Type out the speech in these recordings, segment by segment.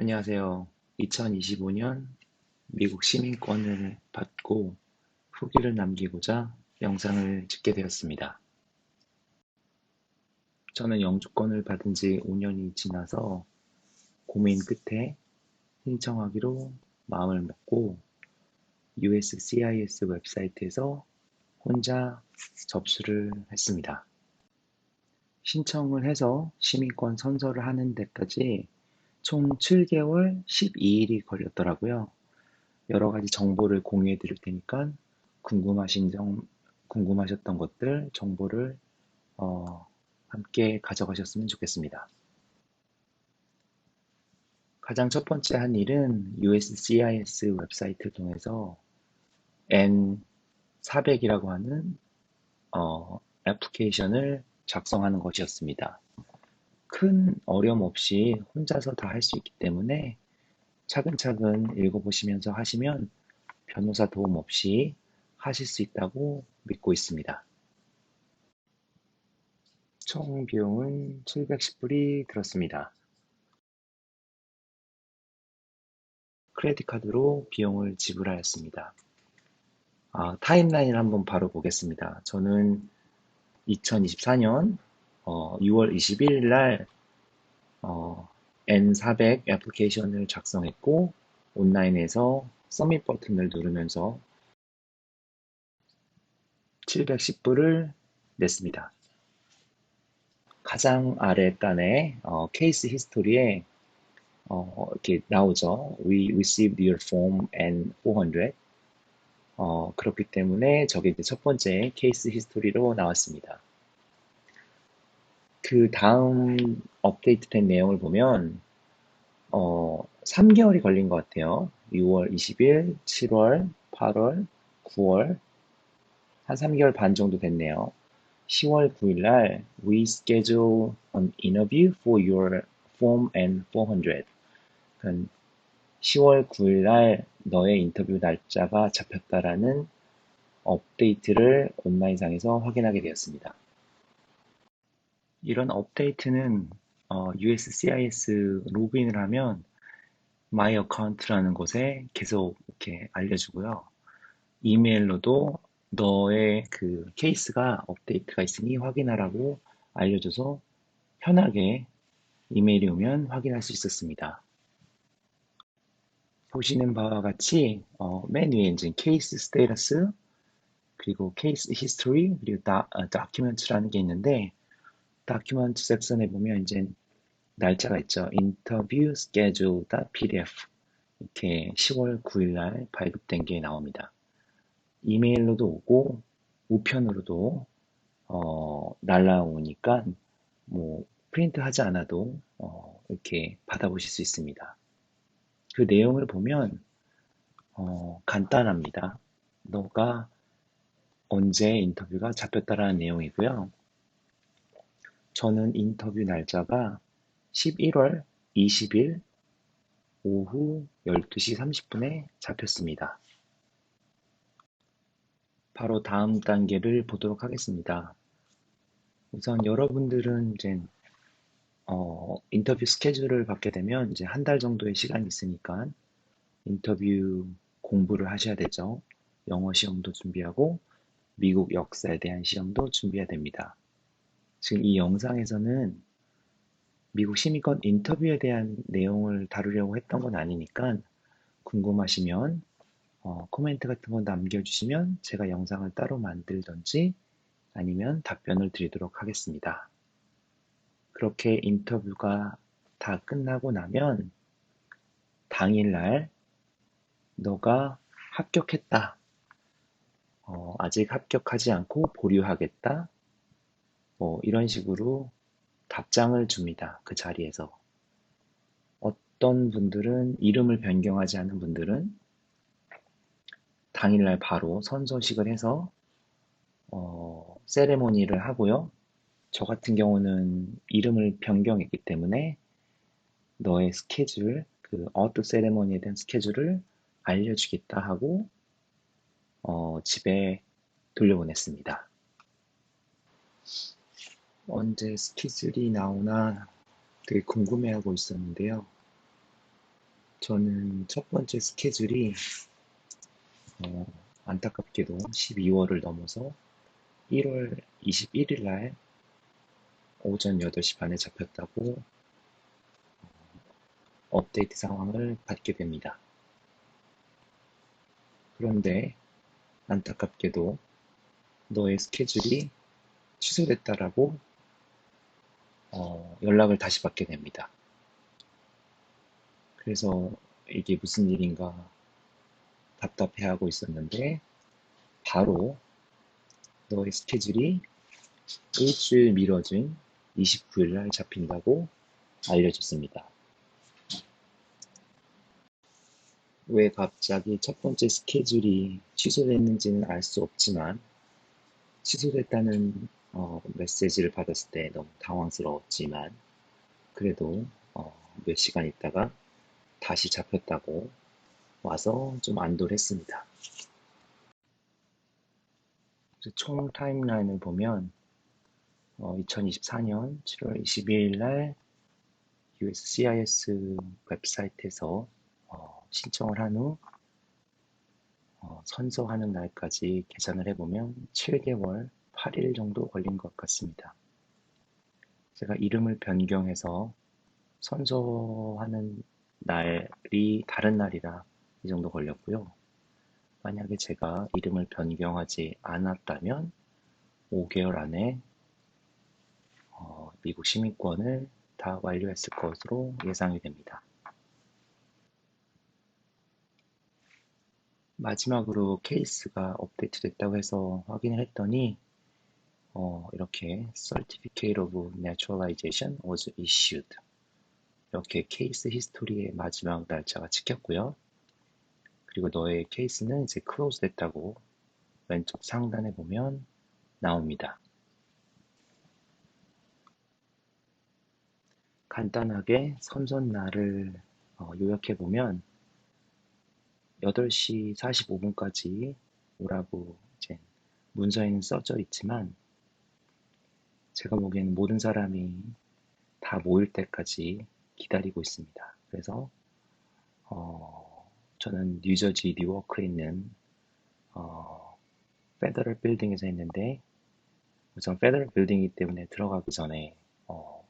안녕하세요. 2025년 미국 시민권을 받고 후기를 남기고자 영상을 찍게 되었습니다. 저는 영주권을 받은 지 5년이 지나서 고민 끝에 신청하기로 마음을 먹고 USCIS 웹사이트에서 혼자 접수를 했습니다. 신청을 해서 시민권 선서를 하는 데까지 총 7개월 12일이 걸렸더라고요. 여러 가지 정보를 공유해 드릴 테니까 궁금하신 점, 궁금하셨던 것들, 정보를 어, 함께 가져가셨으면 좋겠습니다. 가장 첫 번째 한 일은 USCIS 웹사이트를 통해서 N400이라고 하는 어, 애플리케이션을 작성하는 것이었습니다. 큰 어려움 없이 혼자서 다 할 수 있기 때문에 차근차근 읽어보시면서 하시면 변호사 도움 없이 하실 수 있다고 믿고 있습니다. 총 비용은 710불이 들었습니다. 크레딧 카드로 비용을 지불하였습니다. 아, 타임라인을 한번 바로 보겠습니다. 저는 2024년 어, 6월 21일 날 어, N400 애플리케이션을 작성했고 온라인에서 서밋 버튼을 누르면서 710불을 냈습니다. 가장 아래 단에 어, 케이스 히스토리에 어, 이렇게 나오죠. We received your form N400. 어, 그렇기 때문에 저게 첫 번째 케이스 히스토리로 나왔습니다. 그 다음 업데이트된 내용을 보면 어, 3개월이 걸린 것 같아요. 6월 20일, 7월, 8월, 9월 한 3개월 반 정도 됐네요. 10월 9일 날 we schedule an interview for your form and 400. 10월 9일 날 너의 인터뷰 날짜가 잡혔다라는 업데이트를 온라인상에서 확인하게 되었습니다. 이런 업데이트는 어, USCIS 로그인을 하면 My Account라는 곳에 계속 이렇게 알려주고요. 이메일로도 너의 그 케이스가 업데이트가 있으니 확인하라고 알려줘서 편하게 이메일이 오면 확인할 수 있었습니다. 보시는 바와 같이 어, 맨 위에 이제 케이스 스테이터스 그리고 케이스 히스토리 그리고 다, 어, 다큐멘트라는 게 있는데 다큐먼트 섹션에 보면 이제 날짜가 있죠. 인터뷰 스케줄.pdf 이렇게 10월 9일 날 발급된 게 나옵니다. 이메일로도 오고 우편으로도 어, 날라오니까 뭐 프린트 하지 않아도 어, 이렇게 받아보실 수 있습니다. 그 내용을 보면 어, 간단합니다. 너가 언제 인터뷰가 잡혔다라는 내용이고요. 저는 인터뷰 날짜가 11월 20일 오후 12시 30분에 잡혔습니다. 바로 다음 단계를 보도록 하겠습니다. 우선 여러분들은 이제 어, 인터뷰 스케줄을 받게 되면 이제 한 달 정도의 시간이 있으니까 인터뷰 공부를 하셔야 되죠. 영어 시험도 준비하고 미국 역사에 대한 시험도 준비해야 됩니다. 지금 이 영상에서는 미국 시민권 인터뷰에 대한 내용을 다루려고 했던 건 아니니까 궁금하시면 어, 코멘트 같은 거 남겨주시면 제가 영상을 따로 만들던지 아니면 답변을 드리도록 하겠습니다. 그렇게 인터뷰가 다 끝나고 나면 당일날 너가 합격했다. 어, 아직 합격하지 않고 보류하겠다. 뭐 이런 식으로 답장을 줍니다. 그 자리에서. 어떤 분들은 이름을 변경하지 않은 분들은 당일날 바로 선서식을 해서 어, 세레모니를 하고요. 저 같은 경우는 이름을 변경했기 때문에 너의 스케줄, 그 어드 세레모니에 대한 스케줄을 알려주겠다 하고 어, 집에 돌려보냈습니다. 언제 스케줄이 나오나 되게 궁금해하고 있었는데요. 저는 첫 번째 스케줄이 어, 안타깝게도 12월을 넘어서 1월 21일 날 오전 8시 반에 잡혔다고 업데이트 상황을 받게 됩니다. 그런데 안타깝게도 너의 스케줄이 취소됐다라고 어, 연락을 다시 받게 됩니다. 그래서 이게 무슨 일인가 답답해하고 있었는데 바로 너의 스케줄이 일주일 미뤄진 29일 날 잡힌다고 알려줬습니다. 왜 갑자기 첫 번째 스케줄이 취소됐는지는 알 수 없지만 취소됐다는 어, 메시지를 받았을 때 너무 당황스러웠지만 그래도 어, 몇 시간 있다가 다시 잡혔다고 와서 좀 안도를 했습니다. 총 타임라인을 보면 어, 2024년 7월 22일 날 USCIS 웹사이트에서 어, 신청을 한후 어, 선서하는 날까지 계산을 해보면 7개월 8일 정도 걸린 것 같습니다. 제가 이름을 변경해서 선서하는 날이 다른 날이라 이 정도 걸렸고요. 만약에 제가 이름을 변경하지 않았다면 5개월 안에 어, 미국 시민권을 다 완료했을 것으로 예상이 됩니다. 마지막으로 케이스가 업데이트 됐다고 해서 확인을 했더니 어, 이렇게 Certificate of Naturalization was issued 이렇게 케이스 히스토리의 마지막 날짜가 찍혔고요. 그리고 너의 케이스는 이제 클로즈 됐다고 왼쪽 상단에 보면 나옵니다. 간단하게 선전날을 어, 요약해 보면 8시 45분까지 오라고 이제 문서에는 써져 있지만 제가 보기에는 모든 사람이 다 모일 때까지 기다리고 있습니다. 그래서 어, 저는 뉴저지 뉴워크에 있는 어, 페더럴 빌딩에서 했는데 우선 페더럴 빌딩이기 때문에 들어가기 전에 어,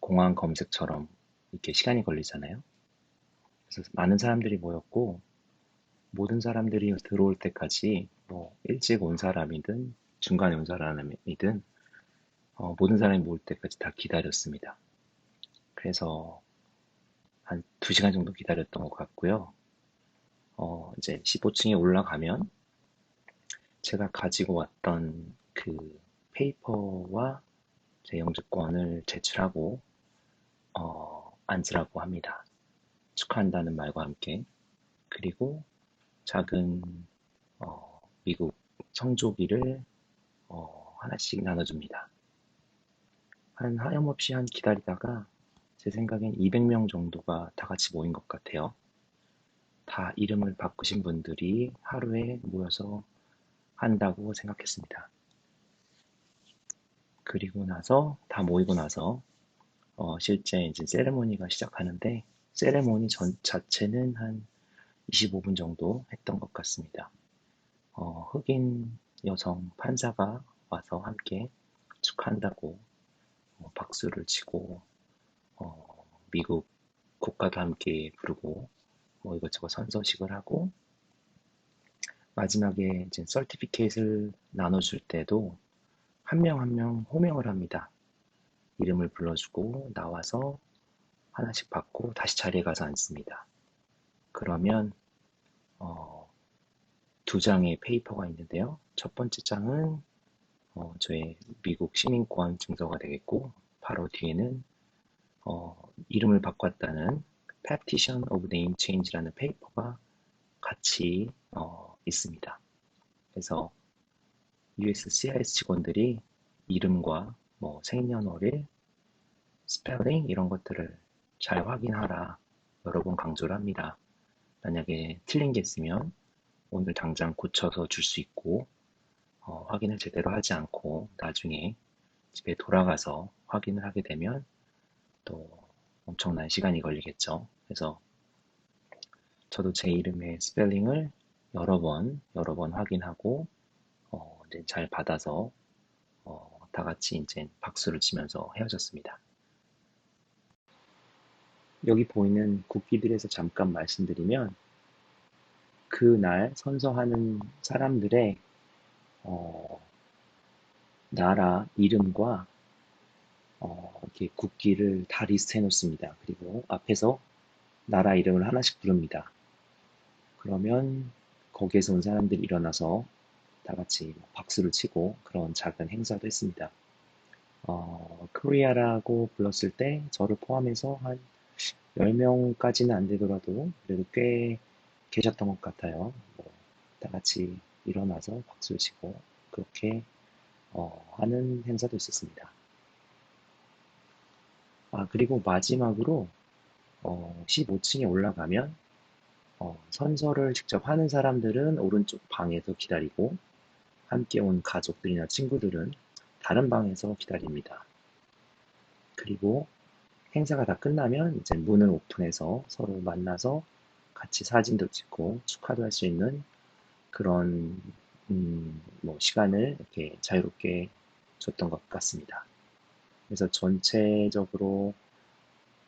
공항 검색처럼 이렇게 시간이 걸리잖아요. 그래서 많은 사람들이 모였고 모든 사람들이 들어올 때까지 뭐 일찍 온 사람이든 중간에 온 사람이든 어, 모든 사람이 모일 때까지 다 기다렸습니다. 그래서 한 2시간 정도 기다렸던 것 같고요. 어, 이제 15층에 올라가면 제가 가지고 왔던 그 페이퍼와 제 영주권을 제출하고 어, 앉으라고 합니다. 축하한다는 말과 함께 그리고 작은 어, 미국 성조기를 어, 하나씩 나눠줍니다. 한 하염없이 한 기다리다가 제 생각엔 200명 정도가 다 같이 모인 것 같아요. 다 이름을 바꾸신 분들이 하루에 모여서 한다고 생각했습니다. 그리고 나서 다 모이고 나서 어, 실제 이제 세레모니가 시작하는데 세레모니 전 자체는 한 25분 정도 했던 것 같습니다. 어, 흑인 여성 판사가 와서 함께 축하한다고 어, 박수를 치고 어, 미국 국가도 함께 부르고 뭐 이것저것 선서식을 하고 마지막에 이제 설티피케이트를 나눠줄 때도 한 명 한 명 호명을 합니다. 이름을 불러주고 나와서 하나씩 받고 다시 자리에 가서 앉습니다. 그러면 어, 두 장의 페이퍼가 있는데요. 첫 번째 장은 어, 저의 미국 시민권 증서가 되겠고 바로 뒤에는 어, 이름을 바꿨다는 Petition of Name Change라는 페이퍼가 같이 어, 있습니다. 그래서 USCIS 직원들이 이름과 뭐 생년월일, 스펠링 이런 것들을 잘 확인하라 여러 번 강조를 합니다. 만약에 틀린 게 있으면 오늘 당장 고쳐서 줄 수 있고 어, 확인을 제대로 하지 않고 나중에 집에 돌아가서 확인을 하게 되면 또 엄청난 시간이 걸리겠죠. 그래서 저도 제 이름의 스펠링을 여러 번, 여러 번 확인하고, 어, 이제 잘 받아서, 어, 다 같이 이제 박수를 치면서 헤어졌습니다. 여기 보이는 국기들에서 잠깐 말씀드리면, 그날 선서하는 사람들의, 어, 나라 이름과 어, 이렇게 국기를 다 리스트해 놓습니다. 그리고 앞에서 나라 이름을 하나씩 부릅니다. 그러면 거기에서 온 사람들이 일어나서 다 같이 박수를 치고 그런 작은 행사도 했습니다. 어, 코리아라고 불렀을 때 저를 포함해서 한 10명까지는 안 되더라도 그래도 꽤 계셨던 것 같아요. 뭐 다 같이 일어나서 박수를 치고 그렇게 어, 하는 행사도 있었습니다. 아, 그리고 마지막으로 어, 15층에 올라가면 어, 선서를 직접 하는 사람들은 오른쪽 방에서 기다리고 함께 온 가족들이나 친구들은 다른 방에서 기다립니다. 그리고 행사가 다 끝나면 이제 문을 오픈해서 서로 만나서 같이 사진도 찍고 축하도 할 수 있는 그런 음, 뭐 시간을 이렇게 자유롭게 줬던 것 같습니다. 그래서 전체적으로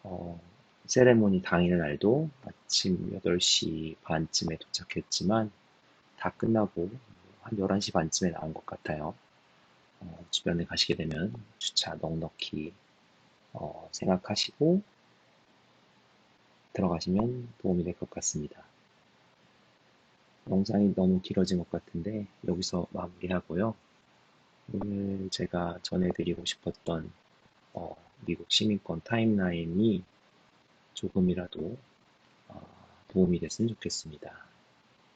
어, 세레모니 당일 날도 아침 8시 반쯤에 도착했지만 다 끝나고 한 11시 반쯤에 나온 것 같아요. 어, 주변에 가시게 되면 주차 넉넉히 어, 생각하시고 들어가시면 도움이 될 것 같습니다. 영상이 너무 길어진 것 같은데 여기서 마무리하고요. 오늘 제가 전해드리고 싶었던 어, 미국 시민권 타임라인이 조금이라도 어, 도움이 됐으면 좋겠습니다.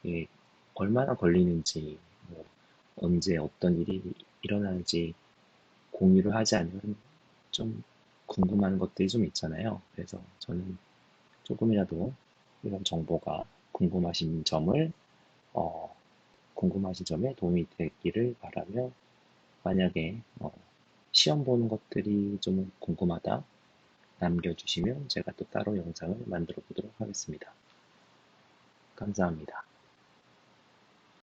예, 얼마나 걸리는지, 뭐, 언제 어떤 일이 일어나는지 공유를 하지 않으면 좀 궁금한 것들이 좀 있잖아요. 그래서 저는 조금이라도 이런 정보가 궁금하신 점을 어, 궁금하신 점에 도움이 되기를 바라며 만약에 어, 시험 보는 것들이 좀 궁금하다 남겨주시면 제가 또 따로 영상을 만들어 보도록 하겠습니다. 감사합니다.